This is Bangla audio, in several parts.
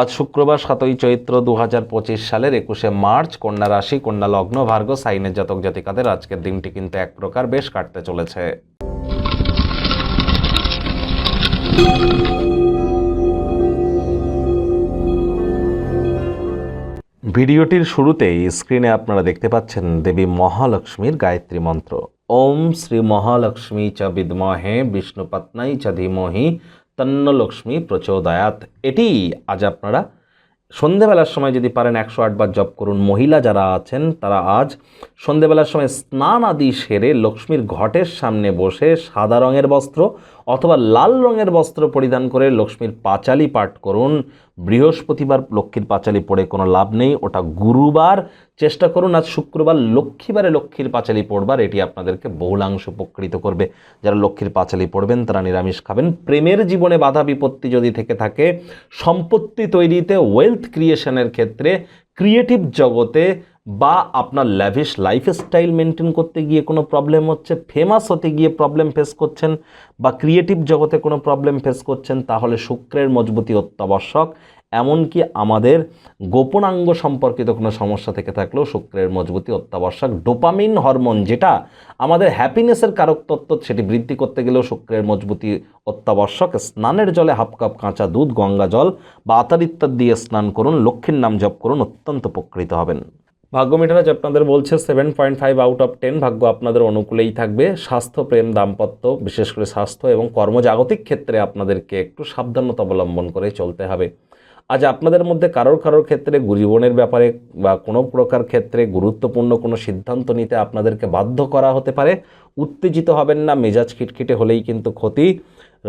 আজ শুক্রবার সাতই চৈত্র দু হাজার পঁচিশ সালের একুশে মার্চ, কন্যা রাশি, কন্যা লগ্ন ভার্গ সাইনের জাতক জাতিকাদের আজকের দিনটি কিন্তু এক প্রকার বেশ কাটতে চলেছে। ভিডিওটির শুরুতেই স্ক্রিনে আপনারা দেখতে পাচ্ছেন দেবী মহালক্ষ্মীর গায়ত্রী মন্ত্র। ওম শ্রী মহালক্ষ্মী চ বিদ্মহে বিষ্ণুপত্নাই চ ধীমহি তন্ন লক্ষ্মী প্রচোদয়াত। এটি আজ আপনারা সন্ধেবেলার সময় যদি পারেন একশো আটবার জপ করুন। মহিলা যারা আছেন, তারা আজ সন্ধেবেলার সময় স্নান আদি সেরে লক্ষ্মীর ঘটের সামনে বসে সাদা রঙের বস্ত্র অথবা লাল রঙের বস্ত্র পরিধান করে লক্ষ্মীর পাঁচালি পাঠ করুন। বৃহস্পতিবার লক্ষ্মীর পাঁচালি পড়ে কোনো লাভ নেই, ওটা গুরুবার। চেষ্টা করুন আজ শুক্রবার লক্ষ্মীবারে লক্ষ্মীর পাঁচালি পড়বার, এটি আপনাদেরকে বহুলাংশ উপকৃত করবে। যারা লক্ষ্মীর পাঁচালি পড়বেন, তারা নিরামিষ খাবেন। প্রেমের জীবনে বাধা বিপত্তি যদি থেকে থাকে, সম্পত্তি তৈরিতে ওয়েলথ ক্রিয়েশনের ক্ষেত্রে ক্রিয়েটিভ জগতে বা আপনার ল্যাভিশ লাইফস্টাইল মেনটেন করতে গিয়ে কোনো প্রবলেম হচ্ছে ফেমাস হতে গিয়ে প্রবলেম ফেস করছেন বা ক্রিয়েটিভ জগতে কোনো প্রবলেম ফেস করছেন, তাহলে শুক্রের মজবুতি অত্যাবশ্যক। এমনকি আমাদের গোপনাঙ্গ সম্পর্কিত কোনো সমস্যা থেকে থাকলেও শুক্রের মজবুতি অত্যাবশ্যক। ডোপামিন হরমোন যেটা আমাদের হ্যাপিনেসের কারক তত্ত্ব, সেটি বৃদ্ধি করতে গেলেও শুক্রের মজবুতি অত্যাবশ্যক। স্নানের জলে হাফ কাপ কাঁচা দুধ, গঙ্গা জল বা আতার ইত্যাদি দিয়ে স্নান করুন, লক্ষ্মীর নাম জপ করুন, অত্যন্ত উপকৃত হবেন। ভাগ্য মিটারাজ আপনাদের বলছে seven point five out of ten ভাগ্য আপনাদের অনুকূলেই থাকবে। স্বাস্থ্য, প্রেম, দাম্পত্য, বিশেষ করে স্বাস্থ্য এবং কর্মজাগতিক ক্ষেত্রে আপনাদেরকে একটু সাবধানতা অবলম্বন করে চলতে হবে। আজ আপনাদের মধ্যে কারোর কারোর ক্ষেত্রে জীবনের ব্যাপারে বা কোনো প্রকার ক্ষেত্রে গুরুত্বপূর্ণ কোনো সিদ্ধান্ত নিতে আপনাদেরকে বাধ্য করা হতে পারে। উত্তেজিত হবেন না, মেজাজ খিটখিটে হলেই কিন্তু ক্ষতি।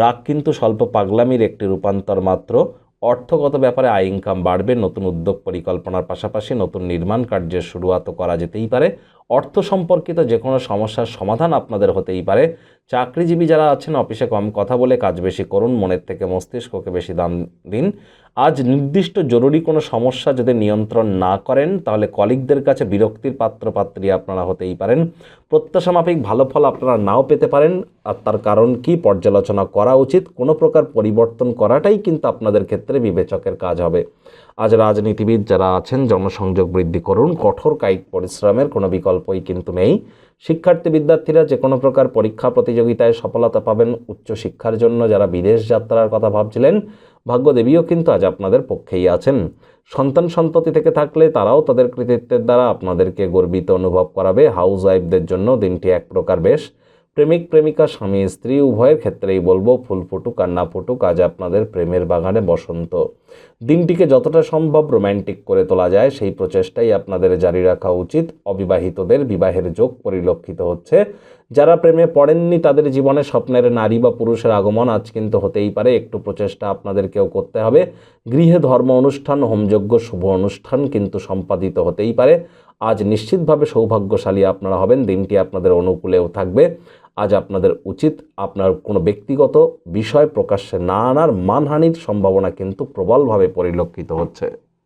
রাগ কিন্তু স্বল্প পাগলামির একটি রূপান্তর মাত্র। অর্থগত ব্যাপারে আয় ইনকাম বাড়বে, নতুন উদ্যোগ পরিকল্পনার পাশাপাশি নতুন নির্মাণ কার্যের শুরুয়াতও করা যেতেই পারে। অর্থ সম্পর্কিত যে কোনো সমস্যার সমাধান আপনাদের হতেই পারে। চাকরিজীবী যারা আছেন, অফিসে কম কথা বলে কাজ বেশি করুন, মনের থেকে মস্তিষ্ককে বেশি দাম দিন। আজ নির্দিষ্ট জরুরি কোনো সমস্যা যদি নিয়ন্ত্রণ না করেন, তাহলে কলিগদের কাছে বিরক্তির পাত্র পাত্রী আপনারা হতেই পারেন। প্রত্যাশা মাফিক ভালো ফল আপনারা নাও পেতে পারেন। আর তার কারণ কি? পর্যালোচনা করা উচিত। কোনো প্রকার পরিবর্তন করাটাই কিন্তু আপনাদের ক্ষেত্রে বিবেচকের কাজ হবে। আজ রাজনীতিবিদ যারা আছেন, জনসংযোগ বৃদ্ধি করুন, কঠোর কায়িক পরিশ্রমের কোনো বিকল্পই কিন্তু নেই। শিক্ষার্থী বিদ্যার্থীরা যে কোনো প্রকার পরীক্ষা প্রতিযোগিতায় সফলতা পাবেন উচ্চশিক্ষার জন্য। যারা বিদেশ যাত্রার কথা ভাবছিলেন, ভাগ্যদেবীও কিন্তু আজ আপনাদের পক্ষেই আছেন। সন্তান সন্ততি থেকে থাকলে তারাও তাদের কৃতিত্বের দ্বারা আপনাদেরকে গর্বিত অনুভব করাবে। হাউস ওয়াইফদের জন্য দিনটি এক প্রকার বেশ। প্রেমিক, প্রেমিকা, স্বামী, স্ত্রী, উভয়ের ক্ষেত্রেই বলব, ফুল ফুটুক আর না ফুটুক, আজ আপনাদের প্রেমের বাগানে বসন্ত। দিনটিকে যতটা সম্ভব রোম্যান্টিক করে তোলা যায়, সেই প্রচেষ্টাই আপনাদের জারি রাখা উচিত। অবিবাহিতদের বিবাহের যোগ পরিলক্ষিত হচ্ছে। যারা প্রেমে পড়েননি, তাদের জীবনে স্বপ্নের নারী বা পুরুষের আগমন আজ কিন্তু হতেই পারে। একটু প্রচেষ্টা আপনাদেরকেও করতে হবে। গৃহে ধর্ম অনুষ্ঠান, হোমযজ্ঞ, শুভ অনুষ্ঠান কিন্তু সম্পাদিত হতেই পারে। আজ নিশ্চিতভাবে সৌভাগ্যশালী আপনারা হবেন। দিনটি আপনাদের অনুকূলেও থাকবে। আজ আপনাদের উচিত আপনার কোনো ব্যক্তিগত বিষয় প্রকাশ্যে না আনার মানহানির সম্ভাবনা কিন্তু প্রবলভাবে পরিলক্ষিত হচ্ছে।